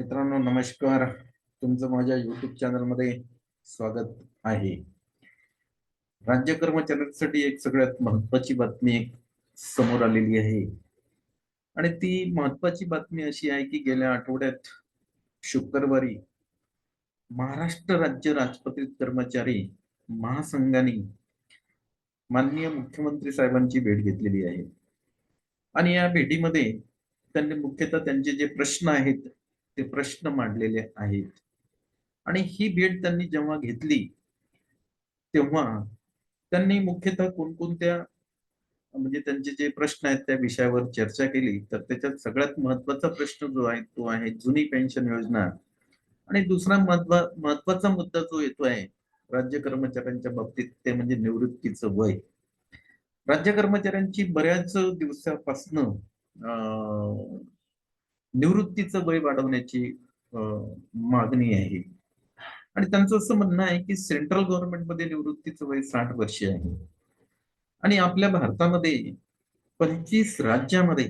मित्रांनो नमस्कार. तुमचं माझ्या युट्यूब चॅनलमध्ये स्वागत आहे. राज्य कर्मचाऱ्यांसाठी एक सगळ्यात महत्वाची बातमी एक समोर आलेली आहे. आणि ती महत्वाची बातमी अशी आहे की गेल्या आठवड्यात शुक्रवारी महाराष्ट्र राज्य राजपत्रित कर्मचारी महासंघाने माननीय मुख्यमंत्री साहेबांची भेट घेतलेली आहे. आणि या भेटीमध्ये त्यांनी मुख्यतः त्यांचे जे प्रश्न आहेत ते प्रश्न मांडलेले आहेत. आणि ही भेट त्यांनी जेव्हा घेतली तेव्हा त्यांनी मुख्यतः कोणकोणत्या म्हणजे त्यांचे जे प्रश्न आहेत त्या विषयावर चर्चा केली. तर त्याच्यात सगळ्यात महत्त्वाचा प्रश्न जो आहे तो आहे जुनी पेन्शन योजना. आणि दुसरा महत्वा महत्त्वाचा मुद्दा जो येतो आहे राज्य कर्मचाऱ्यांच्या बाबतीत ते म्हणजे निवृत्तीचं वय. राज्य कर्मचाऱ्यांची बऱ्याच दिवसापासनं निवृत्तीचं वय वाढवण्याची मागणी आहे. आणि त्यांचं असं म्हणणं आहे की सेंट्रल गव्हर्नमेंटमध्ये निवृत्तीचं वय साठ वर्ष आहे. आणि आपल्या भारतामध्ये पंचवीस राज्यामध्ये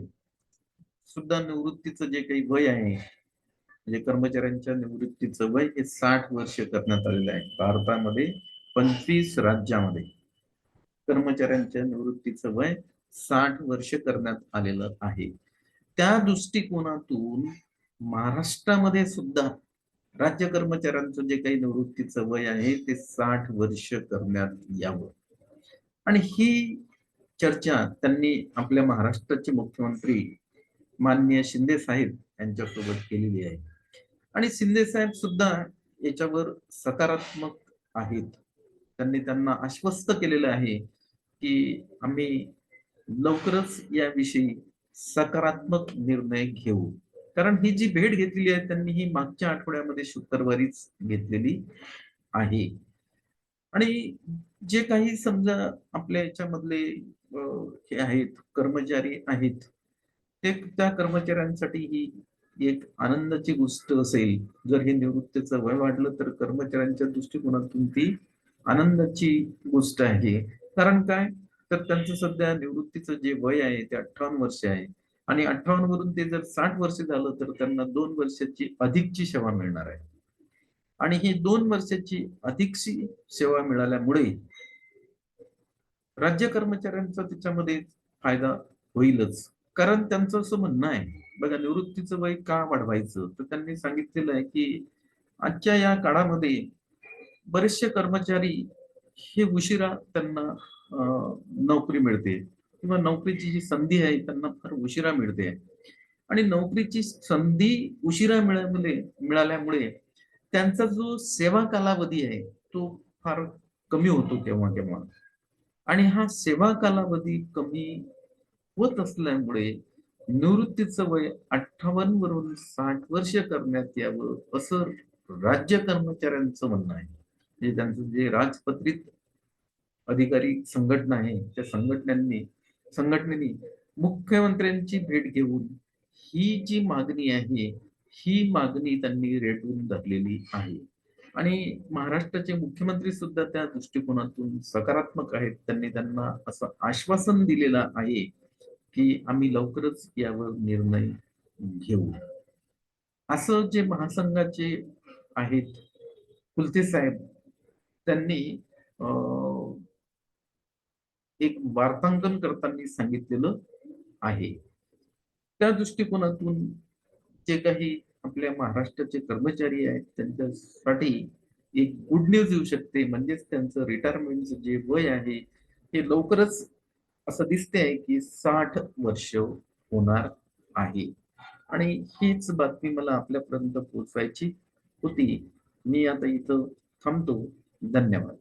सुद्धा निवृत्तीचं जे काही वय आहे म्हणजे कर्मचाऱ्यांच्या निवृत्तीचं वय हे साठ वर्ष करण्यात आलेलं आहे. भारतामध्ये पंचवीस राज्यामध्ये कर्मचाऱ्यांच्या निवृत्तीचं वय साठ वर्ष करण्यात आलेलं आहे. त्या दृष्टिकोनातून महाराष्ट्रामध्ये सुद्धा राज्य कर्मचाऱ्यांचं जे काही निवृत्तीचं वय आहे ते साठ वर्ष करण्यात यावं. आणि ही चर्चा त्यांनी आपल्या महाराष्ट्राचे मुख्यमंत्री माननीय शिंदे साहेब यांच्यासोबत केलेली आहे. आणि शिंदे साहेब सुद्धा याच्यावर सकारात्मक आहेत. त्यांनी त्यांना आश्वस्त केलेलं आहे की आम्ही लवकरच याविषयी सकारात्मक निर्णय घेऊ. कारण ही जी भेट घेतलेली आहे त्यांनी ही मागच्या आठवड्यामध्ये शुक्रवारीच घेतलेली आहे. आणि जे काही समजा आपल्या याच्यामधले हे आहेत कर्मचारी आहेत ते त्या कर्मचाऱ्यांसाठी ही एक आनंदाची गोष्ट असेल. जर हे निवृत्तीचं वय वाढलं तर कर्मचाऱ्यांच्या दृष्टिकोनातून ती आनंदाची गोष्ट आहे. कारण काय? तर त्यांचं सध्या निवृत्तीचं जे वय आहे ते अठ्ठावन्न वर्ष आहे. आणि अठ्ठावन्न वरून ते जर साठ वर्ष झालं तर त्यांना दोन वर्षाची अधिकची सेवा मिळणार आहे. आणि ही दोन वर्षाची अधिकची सेवा मिळाल्यामुळे राज्य कर्मचाऱ्यांचा त्याच्यामध्ये फायदा होईलच. कारण त्यांचं असं म्हणणं आहे बघा निवृत्तीचं वय का वाढवायचं? तर त्यांनी सांगितलेलं आहे की आजच्या या काळामध्ये बरेचसे कर्मचारी हे उशिरा त्यांना नोकरी मिळते. किंवा नोकरीची जी संधी आहे त्यांना फार उशिरा मिळते. आणि नोकरीची संधी उशिरा मिळाल्यामुळे मिळाल्यामुळे त्यांचा जो सेवा कालावधी आहे तो फार कमी होतो केव्हा केव्हा. आणि हा सेवा कालावधी कमी होत असल्यामुळे निवृत्तीचं वय अठ्ठावन्न वरून साठ वर्ष करण्यात यावं असं राज्य कर्मचाऱ्यांचं म्हणणं आहे. जे त्यांचं जे राजपत्रित अधिकारी संघटना आहे त्या संघटनांनी संघटनेने मुख्यमंत्र्यांची भेट घेऊन ही जी मागणी आहे ही मागणी त्यांनी रेटून धरलेली आहे. आणि महाराष्ट्राचे मुख्यमंत्री सुद्धा त्या दृष्टिकोनातून सकारात्मक आहेत. त्यांनी त्यांना असं आश्वासन दिलेलं आहे की आम्ही लवकरच यावर निर्णय घेऊ. असं जे महासंघाचे आहेत कुलते साहेब त्यांनी एक वार्तांकन करताना सांगितलेलं आहे. त्या दृष्टिकोनातून जे काही आपल्या महाराष्ट्राचे कर्मचारी आहेत त्यांच्यासाठी एक गुड न्यूज येऊ शकते. म्हणजेच त्यांचं रिटायरमेंटचं जे वय आहे हे लवकरच असं दिसते आहे की साठ वर्ष होणार आहे. आणि हीच बातमी मला आपल्यापर्यंत पोहोचवायची होती. मी आता इथं थांबतो. धन्यवाद.